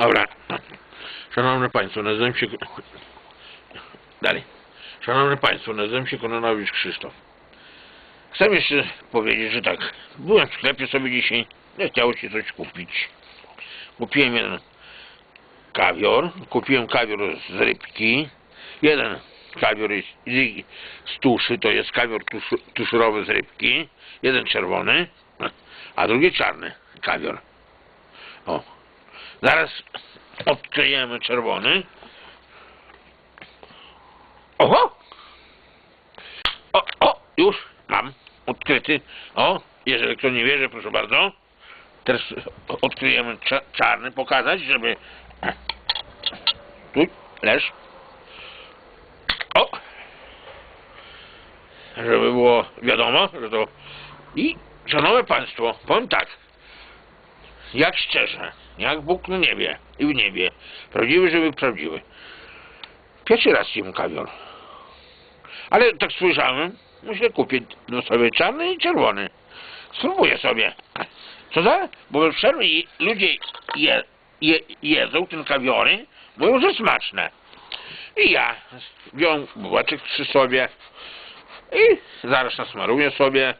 Dobra. Szanowni Państwo, nazywam się... Dalej. Szanowni Państwo, nazywam się Kononowicz Krzysztof. Chcę jeszcze powiedzieć, że tak. Byłem w sklepie sobie dzisiaj, nie chciało się coś kupić. Kupiłem jeden kawior, kupiłem kawior z rybki. Jeden kawior z- z tuszy, to jest kawior tusz, tuszurowy z rybki. Jeden czerwony, a drugi czarny kawior. O. Zaraz odkryjemy czerwony. Oho! O, o, już mam odkryty. O, jeżeli kto nie wierzy, proszę bardzo. Teraz odkryjemy cza- czarny, pokazać, żeby... Tu, leż. O! Żeby było wiadomo, że to... I, szanowne Państwo, powiem tak. Jak szczerze, jak Bóg na niebie i w niebie. Prawdziwy, żeby prawdziwy. Pierwszy raz jem kawior. Ale tak słyszałem, myślę kupię no sobie czarny i czerwony. Spróbuję sobie. Co za? Bo we przerwie ludzie je, je, jedzą ten kawiory, mówią, że smaczne. I ja wziąłem bułeczek przy sobie i zaraz nasmaruję sobie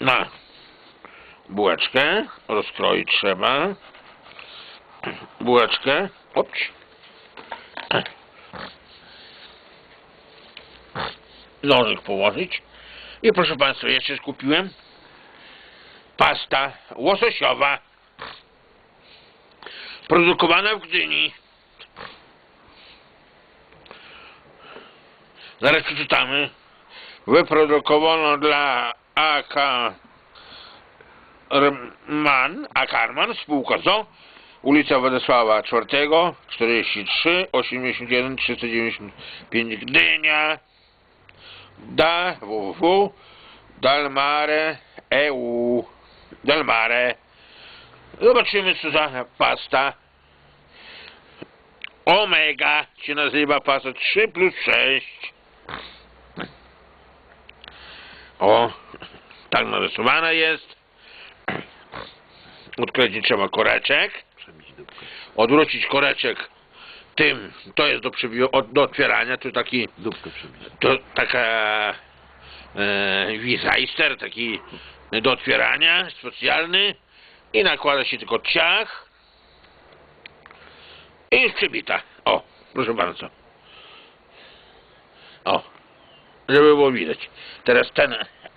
na bułeczkę. Rozkroić trzeba. Bułeczkę. Opć. Nożyk położyć. I proszę Państwa, jeszcze kupiłem pasta łososiowa produkowana w Gdyni. Zaraz przeczytamy. Wyprodukowano dla AK Man, Akarman, spółka ZO, ulica Władysława IV, 43, 81, 395 Gdynia, da, www, Dalmare, EU, Dalmare. Zobaczymy, co za pasta. Omega się nazywa pasta 3 plus 6. O, tak narysowana jest. Odkręcić trzeba koreczek. Odwrócić koreczek tym, to jest do, od- do otwierania, to taki to taka e, wizajster, taki do otwierania, specjalny i nakłada się tylko ciach i już przybita. O, proszę bardzo. O, żeby było widać. Teraz ten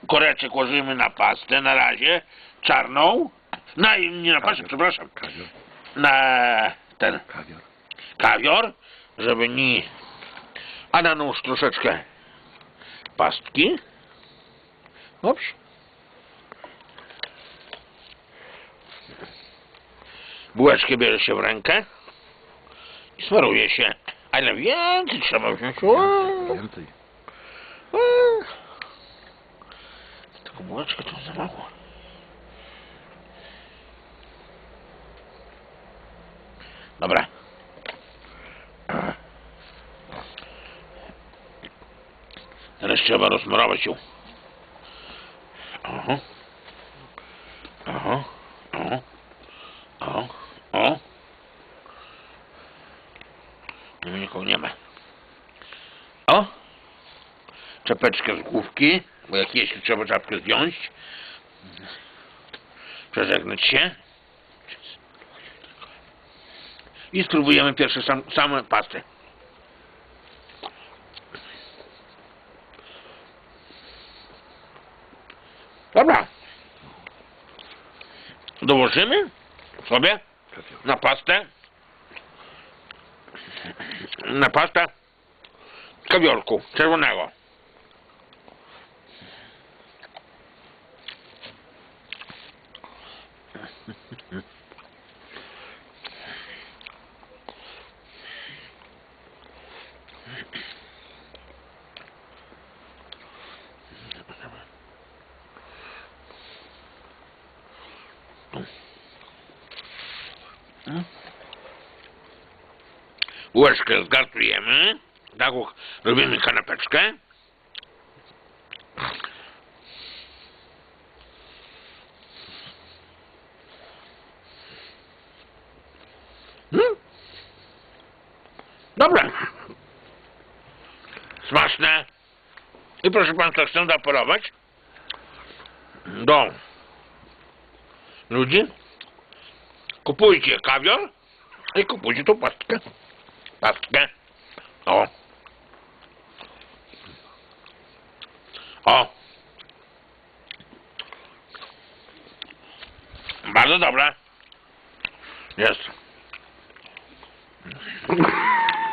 koreczek łożymy na pastę na razie, czarną, na, nie na Kawior. przepraszam, Kawior. na ten Kawior. kawior, żeby nie... A na nóż troszeczkę pastki. Ops. Bułeczkę bierze się w rękę i smaruje się. Ale więcej trzeba wziąć. Więcej. Tylko bułeczkę to za mało. Dobra. Teraz trzeba rozmarować ją. Oho. Oho. O. O. O. Nie nikogo nie ma. O. Czapeczkę z główki, bo jak jeśli trzeba czapkę zdjąć. Przeżegnać się. I spróbujemy pierwsze sam, same pasty. Dobra. Dołożymy sobie na pastę na pastę kawiorku czerwonego. Łyżkę zgartujemy. Tak robimy kanapeczkę. Hmm? Dobre. Smaczne. I proszę Państwa, chcę zaapelować do ludzi. Kupujcie kawior i kupujcie tą pastkę. Pastkę. O. O. Bardzo dobre. Jest.